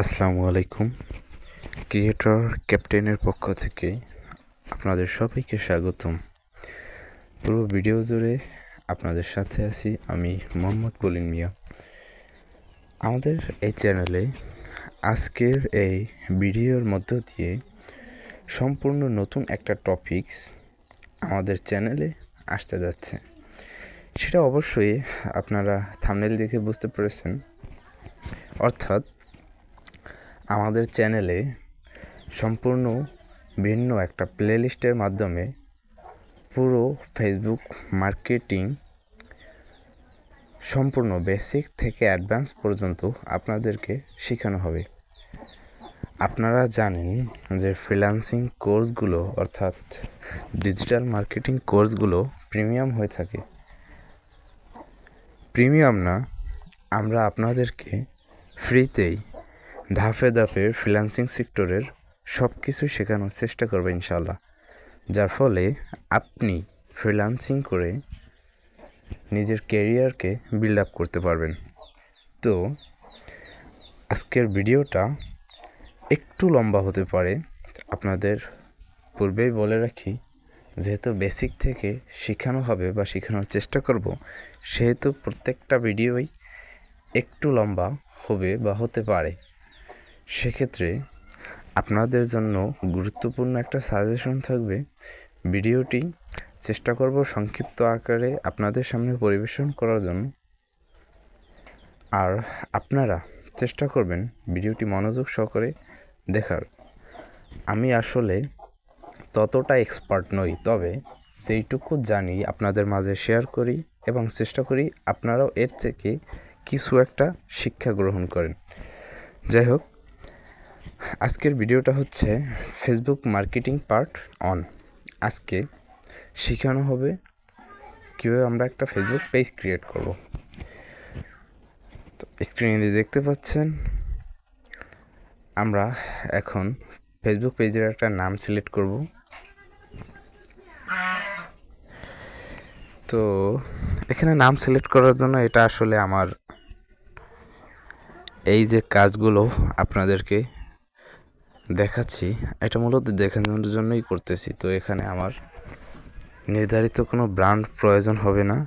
আসসালামু আলাইকুম। ক্রিয়েটর, ক্যাপ্টেনের পক্ষ থেকে আপনাদের সবাইকে স্বাগতম। পুরো ভিডিও জুড়ে আপনাদের সাথে আছি আমি মোহাম্মদ কলিন মিয়া। আমাদের এই চ্যানেলে আজকের এই ভিডিওর মধ্য দিয়ে সম্পূর্ণ নতুন একটা টপিকস আমাদের চ্যানেলে আসতে যাচ্ছে। সেটা অবশ্যই আপনারা থামনেল দেখে বুঝতে পেরেছেন। অর্থাৎ আমাদের চ্যানেলে সম্পূর্ণ ভিন্ন একটা প্লেলিস্টের মাধ্যমে পুরো ফেসবুক মার্কেটিং সম্পূর্ণ বেসিক থেকে অ্যাডভান্স পর্যন্ত আপনাদেরকে শেখানো হবে। আপনারা জানেন যে ফ্রিল্যান্সিং কোর্সগুলো অর্থাৎ ডিজিটাল মার্কেটিং কোর্সগুলো প্রিমিয়াম হয়ে থাকে। প্রিমিয়াম না, আমরা আপনাদেরকে ফ্রিতেই ধাপে ধাপে ফ্রিল্যান্সিং সেক্টরের সব কিছু শেখানোর চেষ্টা করবে ইনশাল্লাহ যার ফলে আপনি ফ্রিল্যান্সিং করে নিজের ক্যারিয়ারকে বিল্ড আপ করতে পারবেন। তো আজকের ভিডিওটা একটু লম্বা হতে পারে। আপনাদের পূর্বেই বলে রাখি, যেহেতু বেসিক থেকে শেখানো হবে বা শেখানোর চেষ্টা করব, সেহেতু প্রত্যেকটা ভিডিওই একটু লম্বা হবে বা হতে পারে। সেক্ষেত্রে আপনাদের জন্য গুরুত্বপূর্ণ একটা সাজেশন থাকবে। ভিডিওটি চেষ্টা করব সংক্ষিপ্ত আকারে আপনাদের সামনে পরিবেশন করার জন্য। আর আপনারা চেষ্টা করবেন ভিডিওটি মনোযোগ সহকারে দেখার। আমি আসলে ততটা এক্সপার্ট নই, তবে সেইটুকু জানি, আপনাদের মাঝে শেয়ার করি এবং চেষ্টা করি আপনারাও এর থেকে কিছু একটা শিক্ষা গ্রহণ করেন। যাই হোক আজকের ভিডিওটা হচ্ছে ফেসবুক মার্কেটিং পার্ট অন আজকে শেখানো হবে কীভাবে আমরা একটা ফেসবুক পেজ ক্রিয়েট করব। তো স্ক্রিনে দেখতে পাচ্ছেন, আমরা এখন ফেসবুক পেজের একটা নাম সিলেক্ট করব। তো এখানে নাম সিলেক্ট করার জন্য এটা আসলে আমার এই যে কাজগুলো আপনাদেরকে দেখাচ্ছি। এটা মূলত দেখানোর জন্যই করতেছি। তো এখানে আমার নির্ধারিত কোনো ব্র্যান্ড প্রয়োজন হবে না।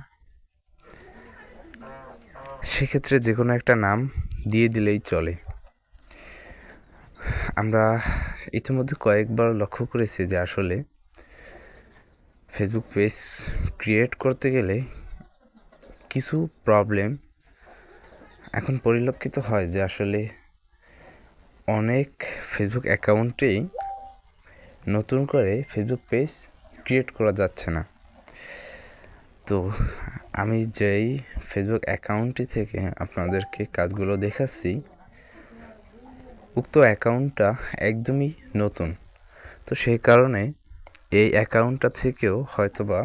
সেক্ষেত্রে যে কোনো একটা নাম দিয়ে দিলেই চলে। আমরা ইতিমধ্যে কয়েকবার লক্ষ্য করেছি যে আসলে ফেসবুক পেজ ক্রিয়েট করতে গেলে কিছু প্রবলেম এখন পরিলক্ষিত হয় যে আসলে অনেক ফেসবুক অ্যাকাউন্টেই নতুন করে ফেসবুক পেজ ক্রিয়েট করা যাচ্ছে না। তো আমি যেই ফেসবুক অ্যাকাউন্টটি থেকে আপনাদেরকে কাজগুলো দেখাচ্ছি, উক্ত অ্যাকাউন্টটা একদমই নতুন। তো সেই কারণে এই অ্যাকাউন্টটা থেকেও হয়তোবা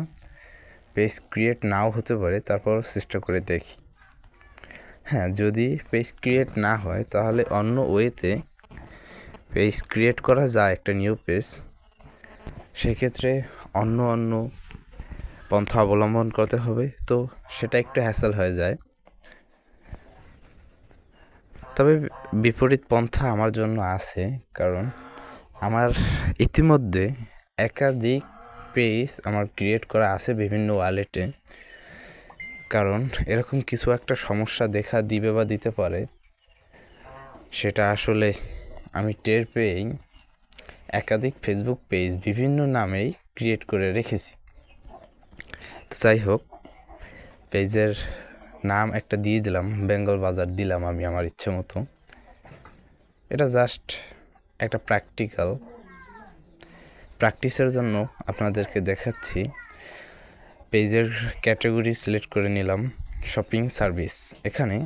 পেজ ক্রিয়েট নাও হতে পারে তারপর চেষ্টা করে দেখি। হ্যাঁ যদি পেজ ক্রিয়েট না হয়, তাহলে অন্য ওয়েতে পেজ ক্রিয়েট করা যায় একটা নিউ পেজ সেক্ষেত্রে অন্য অন্য পন্থা অবলম্বন করতে হবে, তো সেটা একটু হ্যাসেল হয়ে যায়। তবে বিপরীত পন্থা আমার জন্য আছে, কারণ আমার ইতিমধ্যে একাধিক পেজ আমার ক্রিয়েট করা আছে বিভিন্ন ওয়ালেটে কারণ এরকম কিছু একটা সমস্যা দেখা দিবে বা দিতে পারে, সেটা আসলে আমি টের পেয়েই একাধিক ফেসবুক পেজ বিভিন্ন নামেই ক্রিয়েট করে রেখেছি। তো যাই হোক, পেজের নাম একটা দিয়ে দিলাম, বেঙ্গল বাজার দিলাম আমি আমার ইচ্ছে মতো। এটা জাস্ট একটা প্র্যাকটিক্যাল প্র্যাকটিসের জন্য আপনাদেরকে দেখাচ্ছি, পেজের ক্যাটাগরি সিলেক্ট করে নিলাম শপিং সার্ভিস এখানে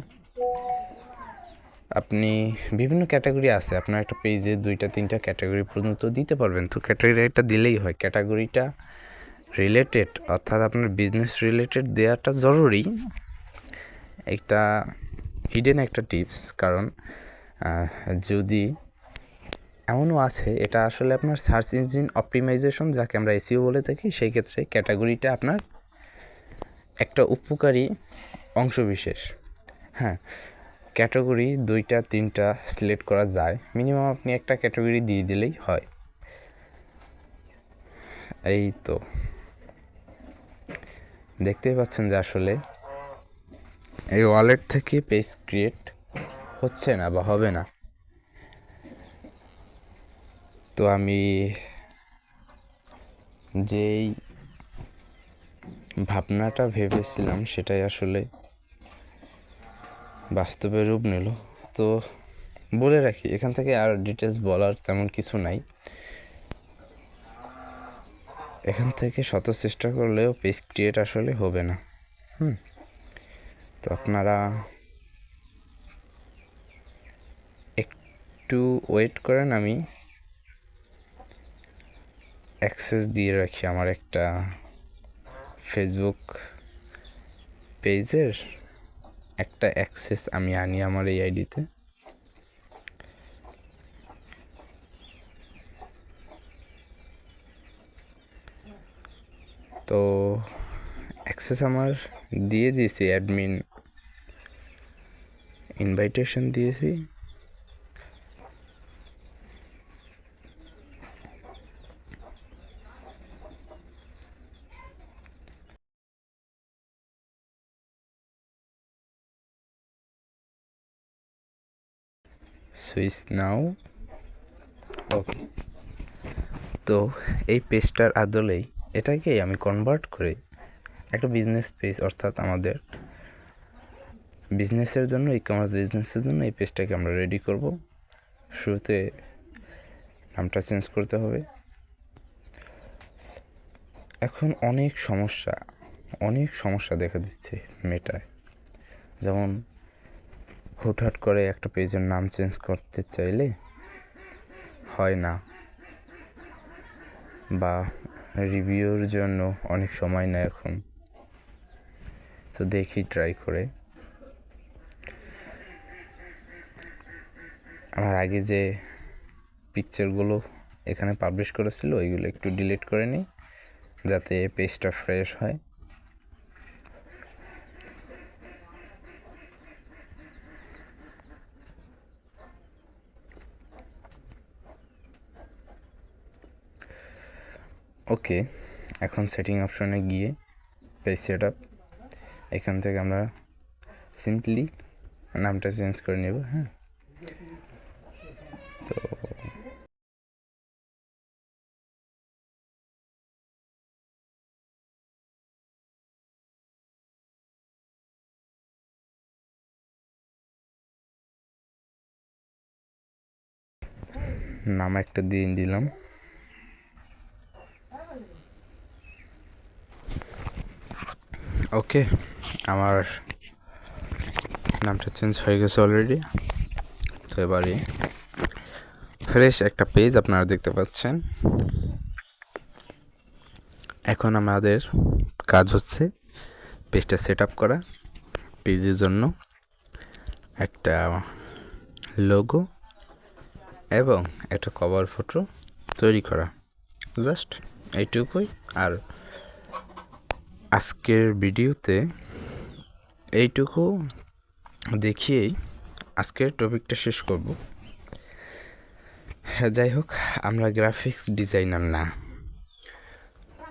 আপনি বিভিন্ন ক্যাটাগরি আছে, আপনার একটা পেজে দুইটা, তিনটা ক্যাটাগরি পর্যন্ত দিতে পারবেন। তো ক্যাটাগরি একটা দিলেই হয়। ক্যাটাগরিটা রিলেটেড অর্থাৎ আপনার বিজনেস রিলেটেড দেওয়াটা জরুরি। একটা হিডেন একটা টিপস কারণ যদি এমনও আছে, এটা আসলে আপনার সার্চ ইঞ্জিন অপটিমাইজেশন যাকে আমরা এসিও বলে থাকি, সেই ক্ষেত্রে ক্যাটাগরিটা আপনার একটা উপকারী অংশবিশেষ। হ্যাঁ ক্যাটাগরি দুইটা, তিনটা সিলেক্ট করা যায়। মিনিমাম আপনি একটা ক্যাটাগরি দিয়ে দিলেই হয়। এই তো। দেখতেই পাচ্ছেন যে আসলে এই ওয়ালেট থেকে পেজ ক্রিয়েট হচ্ছে না বা হবে না। তো আমি যেই ভাবনাটা ভেবেছিলাম সেটাই আসলে বাস্তবে রূপ নিল। তো বলে রাখি, এখান থেকে আর ডিটেলস বলার তেমন কিছু নাই। এখান থেকে শত চেষ্টা করলেও পেজ ক্রিয়েট আসলে হবে না। হুম। তো আপনারা একটু ওয়েট করেন, আমি অ্যাক্সেস দিয়ে রাখি আমার একটা ফেসবুক পেজের একটা অ্যাক্সেস আমি আনি আমার এই আইডিতে। তো অ্যাক্সেস আমার দিয়ে দিয়েছি, অ্যাডমিন ইনভাইটেশন দিয়েছি। Switch now. ওকে। তো এই পেজটার আদলেই এটাকেই আমি কনভার্ট করে একটা বিজনেস পেজ অর্থাৎ আমাদের বিজনেসের জন্য ই কমার্স বিজনেসের জন্য এই পেজটাকে আমরা রেডি করব। শুরুতে নামটা চেঞ্জ করতে হবে। এখন অনেক সমস্যা অনেক সমস্যা দেখা দিচ্ছে মেটায়। যেমন হুটহাট করে একটা পেজের নাম চেঞ্জ করতে চাইলে হয় না। বা রিভিউর জন্য অনেক সময় নেয় এখন। তো দেখি ট্রাই করে। আমার আগে যে পিকচারগুলো এখানে পাবলিশ করেছিল, ওইগুলো একটু ডিলিট করে নিই, যাতে পেজটা ফ্রেশ হয়। ওকে, এখন সেটিং অপশনে গিয়ে পেজ সেট আপ এখান থেকে আমরা সিম্পলি নামটা চেঞ্জ করে নেব হ্যাঁ? তো নাম একটা দিয়ে দিলাম। ওকে আমার নামটা চেঞ্জ হয়ে গেছে অলরেডি তো এবারে ফ্রেশ একটা পেজ আপনারা দেখতে পাচ্ছেন। এখন আমাদের কাজ হচ্ছে পেজটা সেট আপ করা পেজের জন্য একটা লোগো এবং একটা কভার ফটো তৈরি করা। জাস্ট এইটুকুই, আর আজকের ভিডিওতে এইটুকু দেখিয়েই আজকের টপিকটা শেষ করব। হ্যাঁ যাই হোক, আমরা গ্রাফিক্স ডিজাইনার না।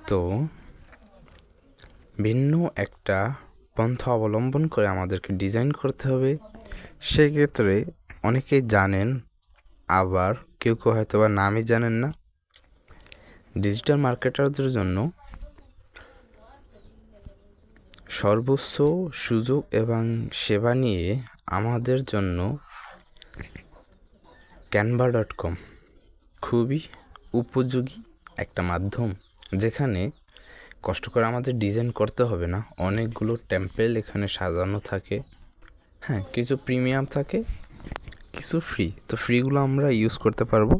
তো ভিন্ন একটা পন্থা অবলম্বন করে আমাদেরকে ডিজাইন করতে হবে। সেক্ষেত্রে অনেকেই জানেন, আবার কেউ কেউ হয়তো বা নামই জানেন না। ডিজিটাল মার্কেটারদের জন্য সর্বোচ্চ সুযোগ এবং সেবা নিয়ে আমাদের জন্য ক্যানভা ডট কম খুবই উপযোগী একটা মাধ্যম, যেখানে কষ্ট করে আমাদের ডিজাইন করতে হবে না। অনেকগুলো টেম্পেল এখানে সাজানো থাকে। হ্যাঁ কিছু প্রিমিয়াম থাকে, কিছু ফ্রি তো ফ্রিগুলো আমরা ইউজ করতে পারব।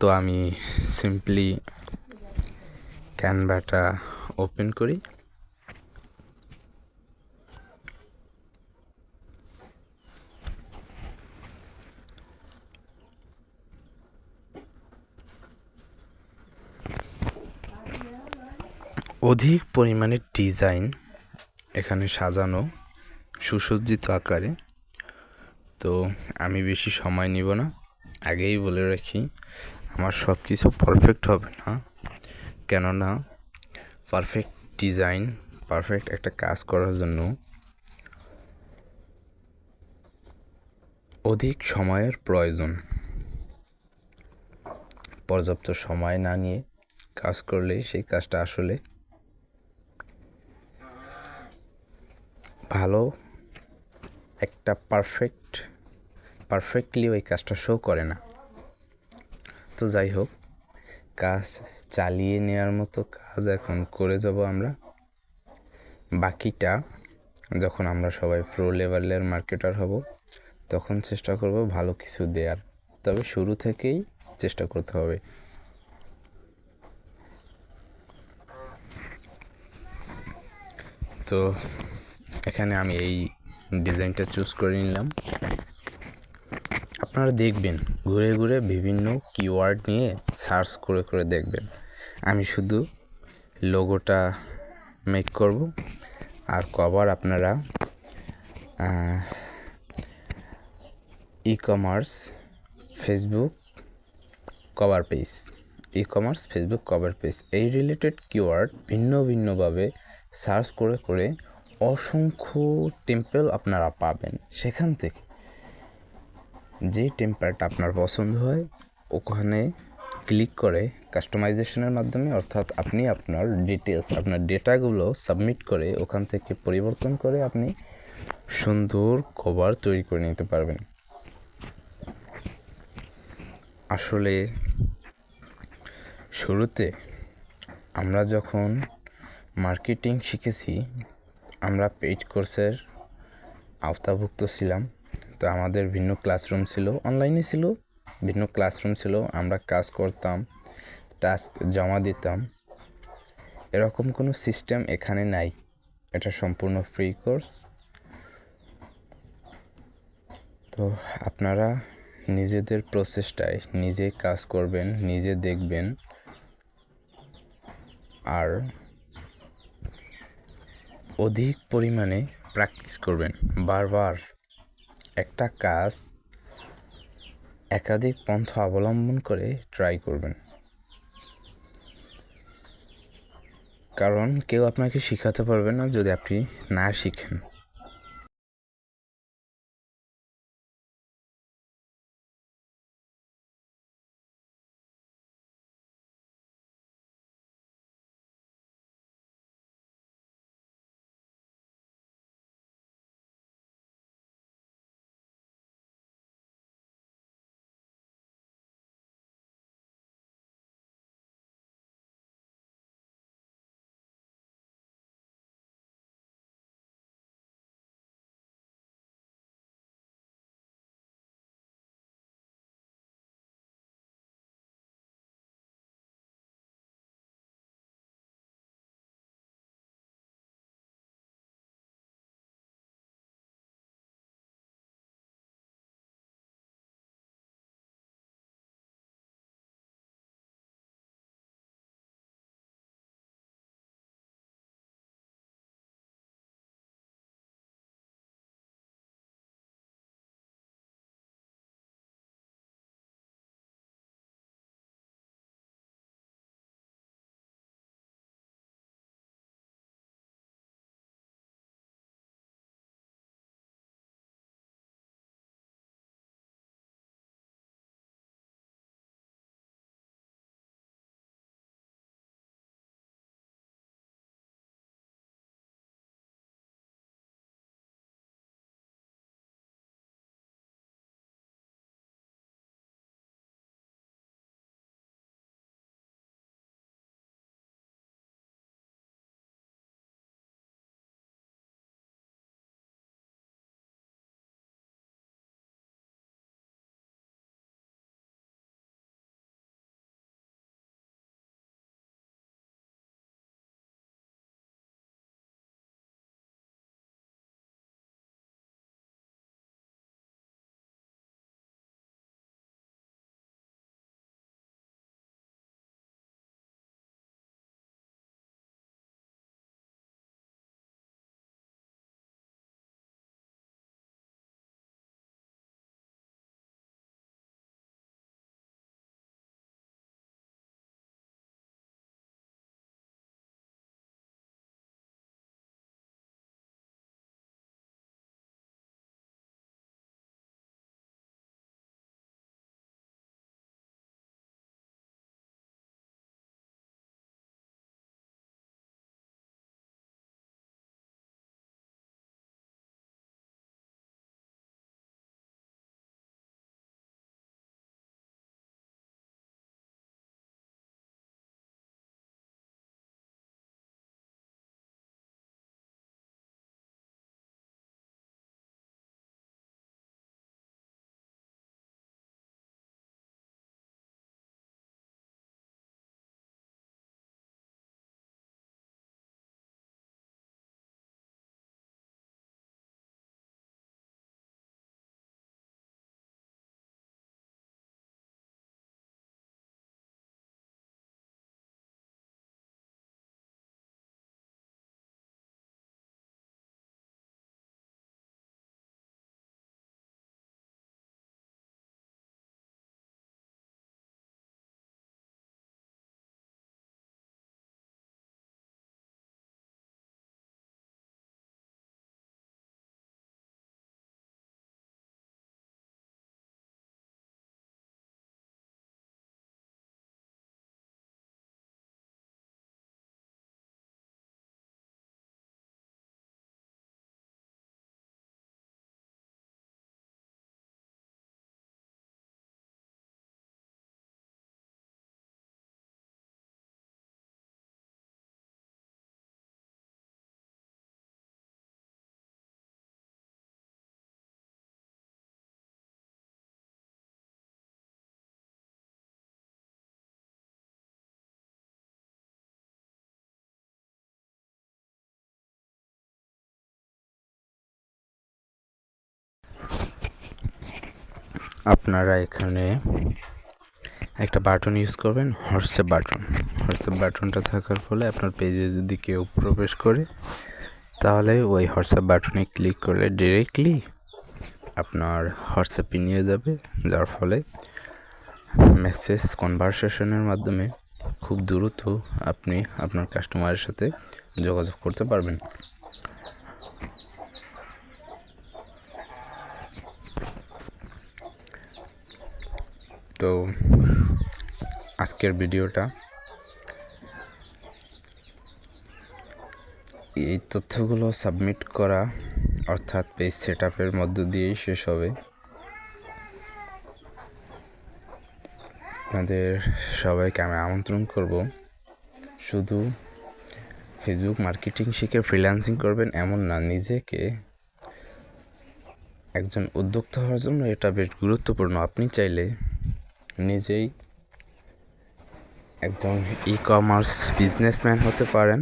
তো আমি সিম্পলি ক্যানভাটা ওপেন করি। অধিক পরিমাণে ডিজাইন এখানে সাজানো, সুসজ্জিত আকারে। তো আমি বেশি সময় নিব না, আগেই বলে রাখি, আমার সব কিছু পারফেক্ট হবে না। কেননা পারফেক্ট ডিজাইন পারফেক্ট একটা কাজ করার জন্য অধিক সময়ের প্রয়োজন। পর্যাপ্ত সময় না নিয়ে কাজ করলে সেই কাজটা আসলে ভালো একটা পারফেক্ট পারফেক্টলি ওই কাজটা শো করে না। তো যাই হোক কাজ চালিয়ে নেওয়ার মতো কাজ এখন করে যাব আমরা। বাকিটা যখন আমরা সবাই প্রো লেভেলের মার্কেটার হব, তখন চেষ্টা করব ভালো কিছু দেওয়ার তবে শুরু থেকেই চেষ্টা করতে হবে। তো এখানে আমি এই ডিজাইনটা চুজ করে নিলাম। আপনারা দেখবেন, ঘুরে ঘুরে বিভিন্ন কিওয়ার্ড নিয়ে সার্চ করে করে দেখবেন। আমি শুধু লোগোটা মেক করব আর কভার আপনারা e commerce Facebook cover page e commerce Facebook cover page এই রিলেটেড কিওয়ার্ড ভিন্ন ভিন্নভাবে সার্চ করে করে অসংখ্য টেম্পেল আপনারা পাবেন। সেখান থেকে যে টেম্পারটা আপনার পছন্দ হয়, ওখানে ক্লিক করে কাস্টমাইজেশনের মাধ্যমে, অর্থাৎ আপনি আপনার ডিটেলস আপনার ডেটাগুলো সাবমিট করে ওখান থেকে পরিবর্তন করে আপনি সুন্দর কভার তৈরি করে নিতে পারবেন। আসলে শুরুতে আমরা যখন মার্কেটিং শিখেছি, আমরা পেইড কোর্সের আওতাভুক্ত ছিলাম। তো আমাদের ভিন্ন ক্লাসরুম ছিল অনলাইনে ছিল। ভিন্ন ক্লাসরুম ছিল, আমরা কাজ করতাম টাস্ক জমা দিতাম। এরকম কোনো সিস্টেম এখানে নাই। এটা সম্পূর্ণ ফ্রি কোর্স তো আপনারা নিজেদের প্রচেষ্টায় নিজে কাজ করবেন, নিজে দেখবেন। আর অধিক পরিমাণে প্র্যাকটিস করবেন। বারবার একটা কাজ একাধিক পন্থা অবলম্বন করে ট্রাই করবেন। কারণ কেউ আপনাকে শেখাতে পারবে না যদি আপনি না শিখেন। আপনারা এখানে একটা বাটন ইউজ করবেন হোয়াটসঅ্যাপ বাটন হোয়াটসঅ্যাপ বাটনটা থাকার ফলে আপনার পেজে যদি কেউ প্রবেশ করে, তাহলে ওই হোয়াটসঅ্যাপ বাটনে ক্লিক করলে ডিরেক্টলি আপনার হোয়াটসঅ্যাপে নিয়ে যাবে, যার ফলে মেসেজ কনভারসেশনের মাধ্যমে খুব দ্রুত আপনি আপনার কাস্টমারের সাথে যোগাযোগ করতে পারবেন। তো আজকের ভিডিওটা। এই তথ্যগুলো সাবমিট করা, অর্থাৎ পেজ সেট আপের মধ্য দিয়েই শেষ হবে। আপনাদের সবাইকে আমি আমন্ত্রণ করব। শুধু ফেসবুক মার্কেটিং শিখে ফ্রিল্যান্সিং করবেন এমন না, নিজেকে একজন উদ্যোক্তা হওয়ার জন্য এটা বেশ গুরুত্বপূর্ণ। আপনি চাইলে নিজেই একজন ই কমার্স বিজনেসম্যান হতে পারেন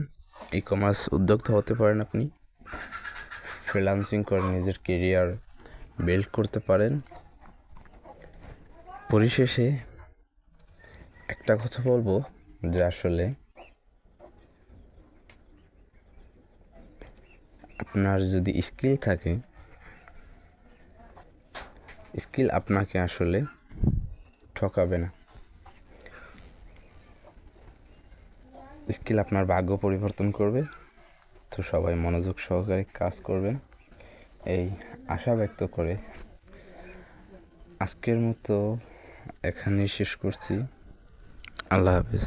ই কমার্স উদ্যোক্তা হতে পারেন আপনি। ফ্রিলান্সিং করে নিজের কেরিয়ার বিল্ড করতে পারেন। পরিশেষে একটা কথা বলব যে আসলে আপনার যদি স্কিল থাকে স্কিল আপনাকে আসলে ঠকাবে না। স্কিল আপনার ভাগ্য পরিবর্তন করবে। তো সবাই মনোযোগ সহকারে কাজ করবেন। এই আশা ব্যক্ত করে আজকের মতো এখানেই শেষ করছি। আল্লাহ হাফিজ।